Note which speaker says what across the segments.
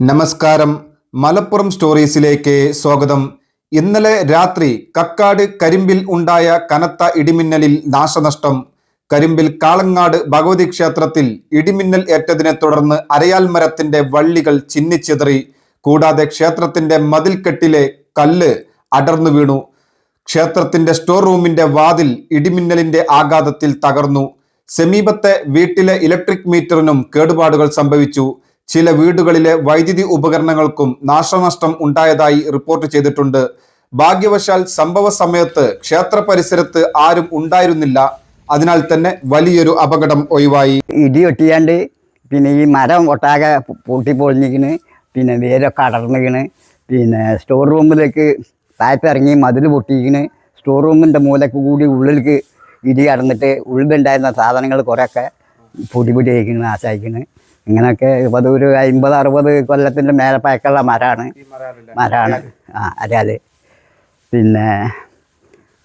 Speaker 1: നമസ്കാരം. മലപ്പുറം സ്റ്റോറീസിലേക്ക് സ്വാഗതം. ഇന്നലെ രാത്രി കക്കാട് കരിമ്പിൽ ഉണ്ടായ കനത്ത ഇടിമിന്നലിൽ നാശനഷ്ടം. കരിമ്പിൽ കാളങ്ങാട് ഭഗവതി ക്ഷേത്രത്തിൽ ഇടിമിന്നൽ ഏറ്റതിനെ തുടർന്ന് അരയാൽ മരത്തിന്റെ വള്ളികൾ ചിന്നിച്ചെതറി. കൂടാതെ ക്ഷേത്രത്തിന്റെ മതിൽക്കെട്ടിലെ കല്ല് അടർന്നു വീണു. ക്ഷേത്രത്തിന്റെ സ്റ്റോർ റൂമിന്റെ വാതിൽ ഇടിമിന്നലിന്റെ ആഘാതത്തിൽ തകർന്നു. സമീപത്തെ വീട്ടിലെ ഇലക്ട്രിക് മീറ്ററിനും കേടുപാടുകൾ സംഭവിച്ചു. ചില വീടുകളിലെ വൈദ്യുതി ഉപകരണങ്ങൾക്കും നാശനഷ്ടം ഉണ്ടായതായി റിപ്പോർട്ട് ചെയ്തിട്ടുണ്ട്. ഭാഗ്യവശാൽ സംഭവ സമയത്ത് ക്ഷേത്ര പരിസരത്ത് ആരും ഉണ്ടായിരുന്നില്ല. അതിനാൽ തന്നെ വലിയൊരു അപകടം ഒഴിവായി.
Speaker 2: ഇടി വെട്ടിയാണ്ട് പിന്നെ ഈ മരം ഒട്ടാകെ പൊട്ടിപ്പൊളിഞ്ഞിക്കണ് പിന്നെ വേരൊക്കെ അടർന്നിക്കണ് പിന്നെ സ്റ്റോർ റൂമിലേക്ക് താഴത്തിറങ്ങി മതിൽ പൊട്ടിക്കണ് സ്റ്റോർ റൂമിന്റെ മൂലക്ക് കൂടി ഉള്ളിലേക്ക് ഇടി അടന്നിട്ട് ഉള്ളിലുണ്ടായിരുന്ന സാധനങ്ങൾ കുറേയൊക്കെ പൊടി പൊടി അയക്കണ് നാശായിക്കണ്. ഇങ്ങനെയൊക്കെ ഇപ്പത് ഒരു അമ്പത് അറുപത് കൊല്ലത്തിന്റെ മേലെ പഴക്കമുള്ള മരമാണ്. മരമാണ്. ആ അരാൽ പിന്നെ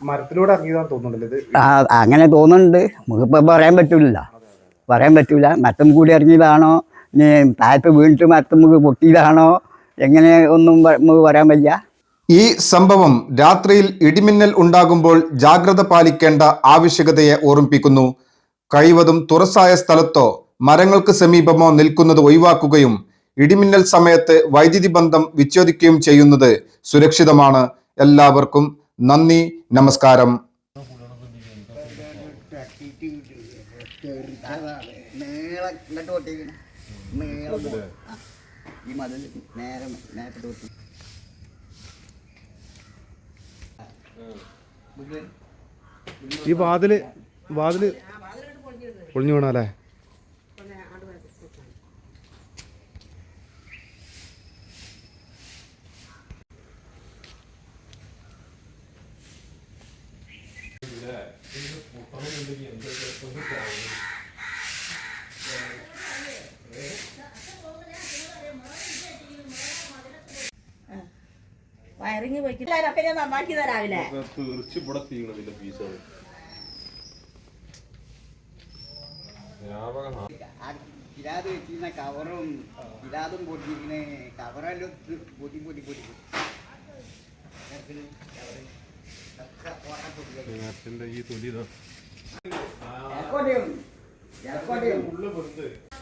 Speaker 1: മരത്തിലൂടെ
Speaker 2: ആ അങ്ങനെ തോന്നുന്നുണ്ട്. നമുക്കിപ്പോൾ പറയാൻ പറ്റില്ല പറയാൻ പറ്റില്ല മറ്റം കൂടി ഇറങ്ങിയതാണോ? ഇനി താഴത്ത് വീണിട്ട് മരത്തും നമുക്ക് പൊട്ടിയതാണോ? എങ്ങനെ ഒന്നും നമുക്ക് പറയാൻ വയ്യ.
Speaker 1: ഈ സംഭവം രാത്രിയിൽ ഇടിമിന്നൽ ഉണ്ടാകുമ്പോൾ ജാഗ്രത പാലിക്കേണ്ട ആവശ്യകതയെ ഓർമ്മിപ്പിക്കുന്നു. കഴിവതും തുറസായ സ്ഥലത്തോ മരങ്ങൾക്ക് സമീപമോ നിൽക്കുന്നത് ഒഴിവാക്കുകയും ഇടിമിന്നൽ സമയത്ത് വൈദ്യുതി ബന്ധം വിച്ഛേദിക്കുകയും ചെയ്യുന്നത് സുരക്ഷിതമാണ്. എല്ലാവർക്കും നന്ദി നമസ്കാരം.
Speaker 2: ഈ
Speaker 3: വാതിൽ വാതിൽ പൊളിഞ്ഞു വീണ അല്ലേ
Speaker 4: വയറിങ് പോയിക്കില്ലൊക്കെ ഞാൻ നന്നാക്കി തരാവില്ലേ?
Speaker 2: ഇരാത് വെച്ചിരുന്ന കവറും ഇരാതും പൊട്ടിയിരിക്കണേ കവറെല്ലാം പൊട്ടി പൊട്ടി പൊട്ടി.
Speaker 3: ഈ തൊലി
Speaker 2: 약거리음 약거리음 올라보는데